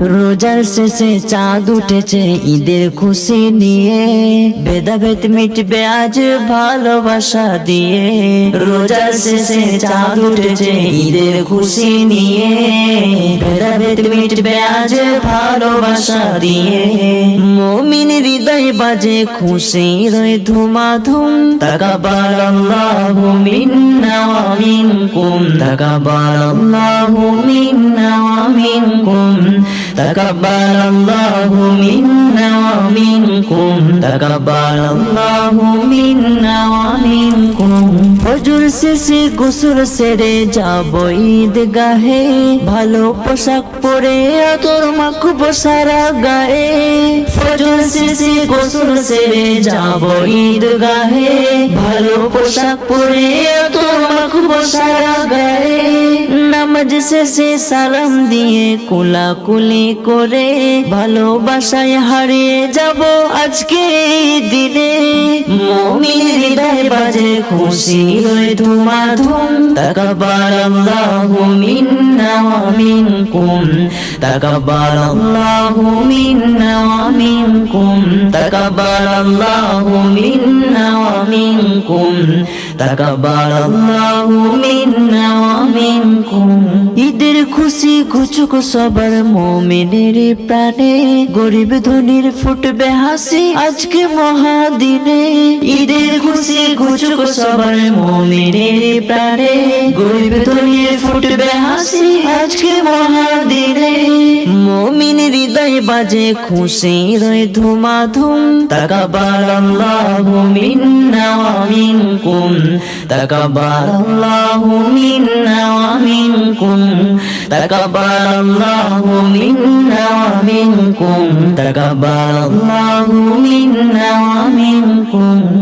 রোজার শেষে চাঁদ উঠেছে ঈদের খুশি নিয়ে। ভেদাভেদ মিটবে আজ ভালোবাসা দিয়ে। রোজার শেষে চাঁদ উঠেছে ঈদের খুশি নিয়ে। ভেদাভেদ মিটবে আজ ভালোবাসা দিয়ে। মমিন হৃদয় বাজে খুশি রয়ে ধুমাধুম। তাকাবার আল্লাহু মিন্না ওয়া মিনকুম। তাকাবার আল্লাহু মিন্না ওয়া মিনকুম তাকাবার আল্লাহু মিন্না ওয়া মিনকুম ফজর শেষে গোসল সেরে যাব গাহে ভালো পোশাক পরে তোর মাখব সারা গায়ে। ফজর শেষে গোসল সেরে যাব ঈদ গাহে ভালো পোশাক পরে তোর মাখব সারা গায়ে। শেষে সালাম দিয়ে কুলাকুলি করে ভালোবাসায় হারিয়ে যাব আজকে দিনে। মমিন বাজে, খুশি হয়ে ধুমাধুম। তাকাবার আল্লাহু মিন্না ওয়া মিনকুম। মিন্না ওয়া মিনকুম তাকাবার আল্লাহু মিন্না ওয়া মিনকুম তাকাবার আল্লাহু মিন্না ওয়া ঈদের খুশি ঘুচুক সবার মোমিনের প্রাণে, গরিব ধনির ফুটবে হাসি আজকে মহাদিনে। ঈদের খুশি ঘুচুক সবার মোমিনের প্রাণে, গরিব ধনির ফুটবে হাসি আজকে হৃদয় বাজে খুশি রয়ে ধুমাধুম। তাকাবার আল্লাহু মিন্না ওয়া মিনকুম। তাকাবার আল্লাহু মিন্না ওয়া মিনকুম। তাকাবার আল্লাহু মিন্না ওয়া মিনকুম। তাকাবার আল্লাহু মিন্না ওয়া